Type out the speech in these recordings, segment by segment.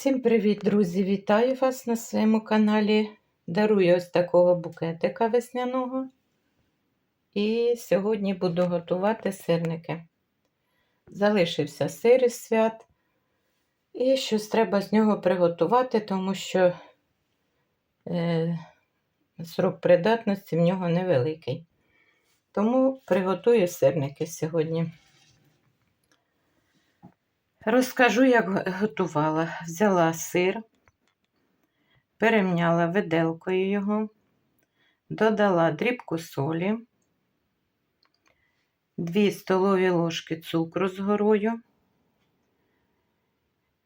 Всім привіт, друзі! Вітаю вас на своєму каналі. Дарую ось такого букетика весняного. І сьогодні буду готувати сирники. Залишився сир із свят. І щось треба з нього приготувати, тому що е, срок придатності в нього невеликий. Тому приготую сирники сьогодні. Розкажу, як готувала. Взяла сир, перемняла виделкою його, додала дрібку солі, 2 столові ложки цукру з горою,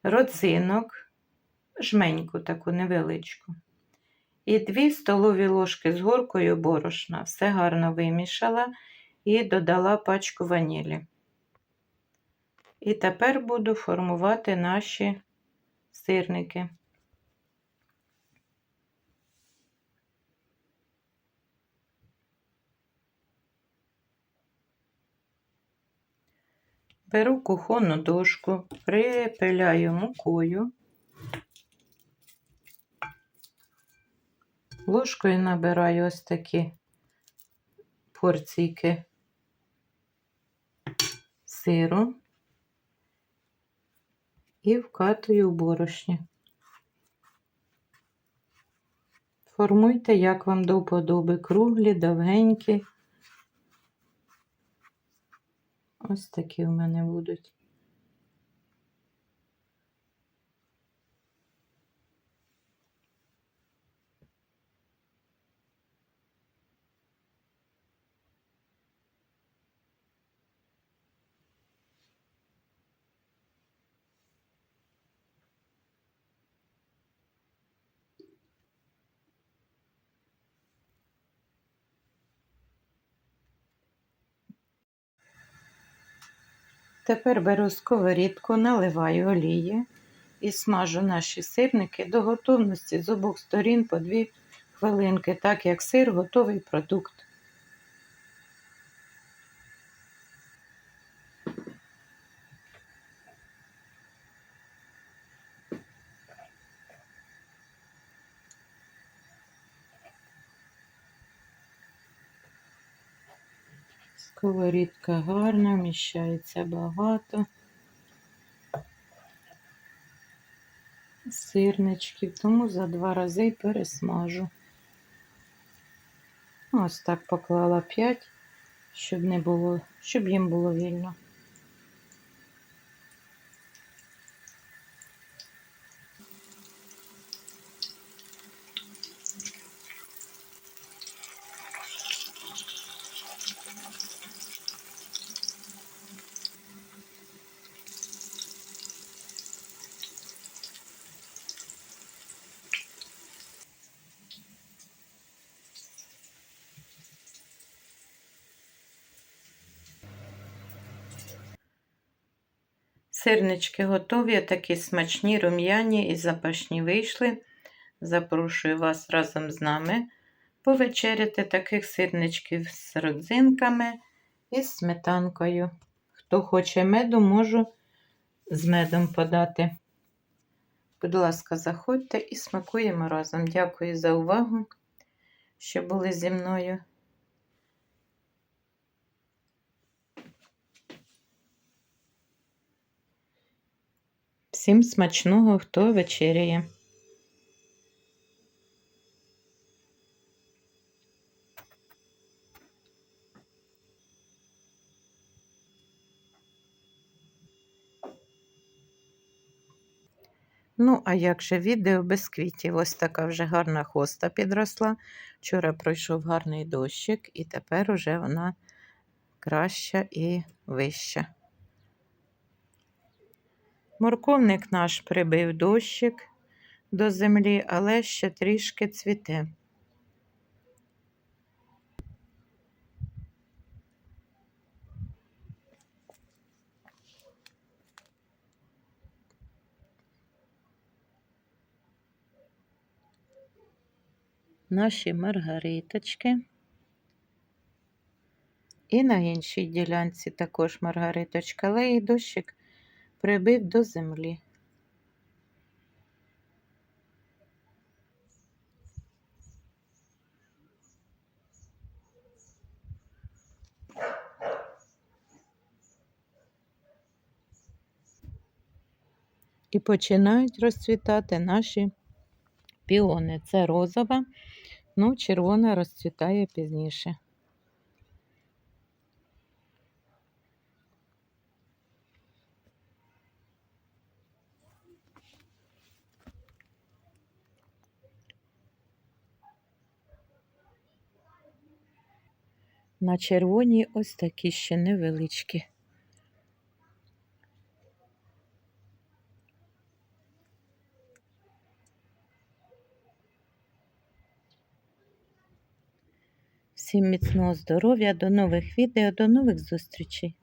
родзинок, жменьку таку невеличку, і 2 столові ложки з горкою борошна. Все гарно вимішала і додала пачку ванілі. І тепер буду формувати наші сирники. Беру кухонну дошку, припиляю мукою, ложкою набираю ось такі порційки сиру і вкатую в борошні. Формуйте, як вам до вподоби, круглі, довгенькі. Ось такі в мене будуть. Тепер беру сковорідку, наливаю олії і смажу наші сирники до готовності з обох сторін по 2 хвилинки, так як сир готовий продукт. Сковорідка гарна, вміщається багато. Сирничків, тому за два рази пересмажу. Ось так поклала 5, щоб не було, щоб їм було вільно. Сирнички готові, такі смачні, рум'яні і запашні вийшли. Запрошую вас разом з нами повечеряти таких сирничків з родзинками і з сметанкою. Хто хоче меду, можу з медом подати. Будь ласка, заходьте і смакуємо разом. Дякую за увагу, що були зі мною. Всім смачного, хто вечеряє. Ну, а як же відео без квітів? Ось така вже гарна хоста підросла. Вчора пройшов гарний дощик, і тепер уже вона краща і вища. Морковник наш прибив дощик до землі, але ще трішки цвіте. Наші маргариточки. І на іншій ділянці також маргариточка, але і дощик прибив до землі. І починають розцвітати наші піони. Це розова, ну червона розцвітає пізніше. На червоній ось такі ще невеличкі. Всім міцного здоров'я, до нових відео, до нових зустрічей!